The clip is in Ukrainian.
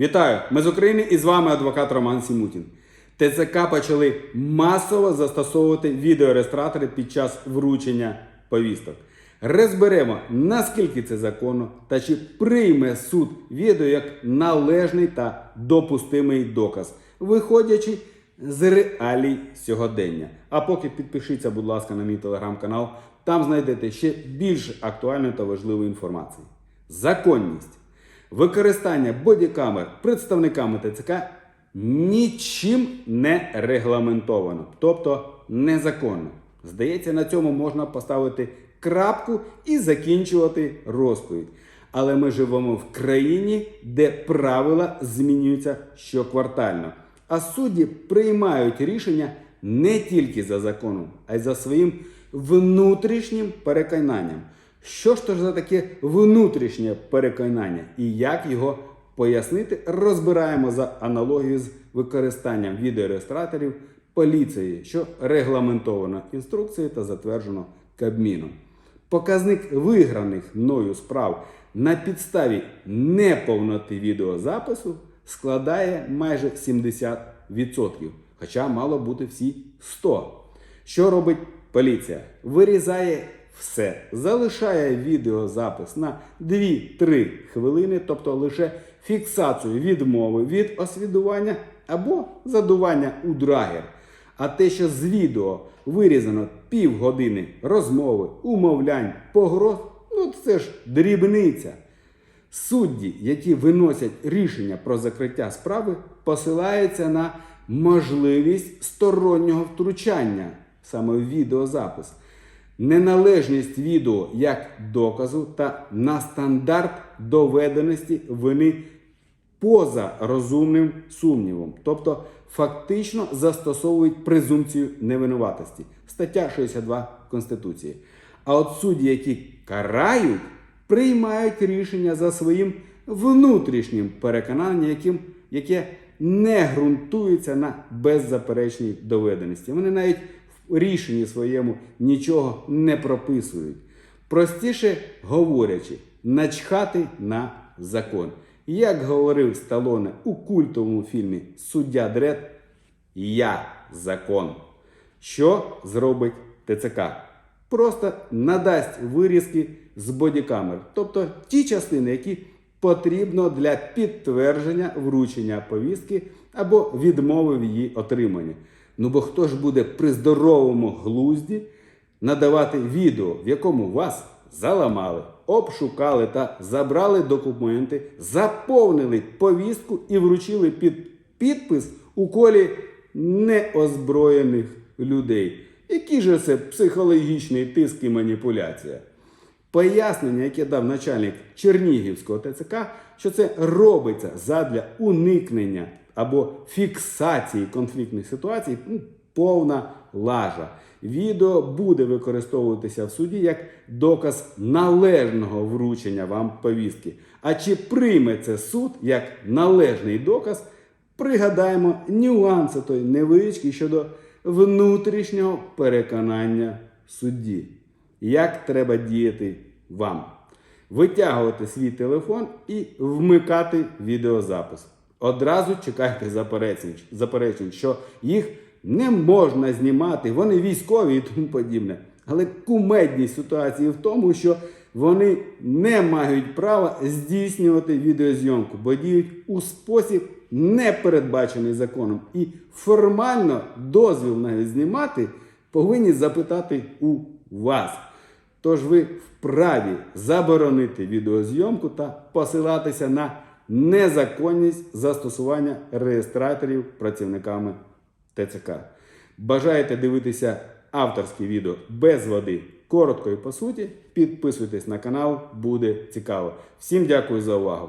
Вітаю! Ми з України і з вами адвокат Роман Сімутін. ТЦК почали масово застосовувати відеореєстратори під час вручення повісток. Розберемо, наскільки це законно та чи прийме суд відео як належний та допустимий доказ, виходячи з реалій сьогодення. А поки підпишіться, будь ласка, на мій телеграм-канал, там знайдете ще більш актуальної та важливої інформації. Законність. Використання бодікамер представниками ТЦК нічим не регламентовано, тобто незаконно. Здається, на цьому можна поставити крапку і закінчувати розповідь. Але ми живемо в країні, де правила змінюються щоквартально. А судді приймають рішення не тільки за законом, а й за своїм внутрішнім переконанням. Що ж то ж за таке внутрішнє переконання і як його пояснити, розбираємо за аналогією з використанням відеореєстраторів поліції, що регламентовано інструкцією та затверджено Кабміном. Показник виграних мною справ на підставі неповноти відеозапису складає майже 70%, хоча мало бути всі 100%. Що робить поліція? Вирізає все, залишає відеозапис на 2-3 хвилини, тобто лише фіксацію відмови від освідування або задування у драгер. А те, що з відео вирізано півгодини розмови, умовлянь, погроз, ну це ж дрібниця. Судді, які виносять рішення про закриття справи, посилаються на можливість стороннього втручання саме відеозапис, неналежність відео як доказу та на стандарт доведеності вини поза розумним сумнівом, тобто фактично застосовують презумпцію невинуватості. Стаття 62 Конституції. А от судді, які карають, приймають рішення за своїм внутрішнім переконанням, яким, яке не ґрунтується на беззаперечній доведеності. Вони навіть в рішенні своєму нічого не прописують. Простіше говорячи, начхати на закон. Як говорив Сталоне у культовому фільмі Суддя Дред, я закон. Що зробить ТЦК? Просто надасть вирізки з бодікамер, тобто ті частини, які потрібно для підтвердження вручення повістки або відмови в її отриманні. Ну бо хто ж буде при здоровому глузді надавати відео, в якому вас заламали, обшукали та забрали документи, заповнили повістку і вручили під підпис у колі неозброєних людей. Який же це психологічний тиск і маніпуляція? Пояснення, яке дав начальник Чернігівського ТЦК, що це робиться задля уникнення або фіксації конфліктних ситуацій, ну, повна лажа. Відео буде використовуватися в суді як доказ належного вручення вам повістки. А чи прийме це суд як належний доказ, пригадаємо нюанси той невеличкі щодо внутрішнього переконання судді. Як треба діяти вам? Витягувати свій телефон і вмикати відеозапис. Одразу чекайте заперечень, що їх не можна знімати, вони військові і тому подібне. Але кумедність ситуації в тому, що вони не мають права здійснювати відеозйомку, бо діють у спосіб, не передбачений законом. І формально дозвіл навіть знімати повинні запитати у вас. Тож ви вправі заборонити відеозйомку та посилатися на незаконність застосування реєстраторів працівниками ТЦК. Бажаєте дивитися авторські відео без води, коротко і по суті, підписуйтесь на канал, буде цікаво. Всім дякую за увагу!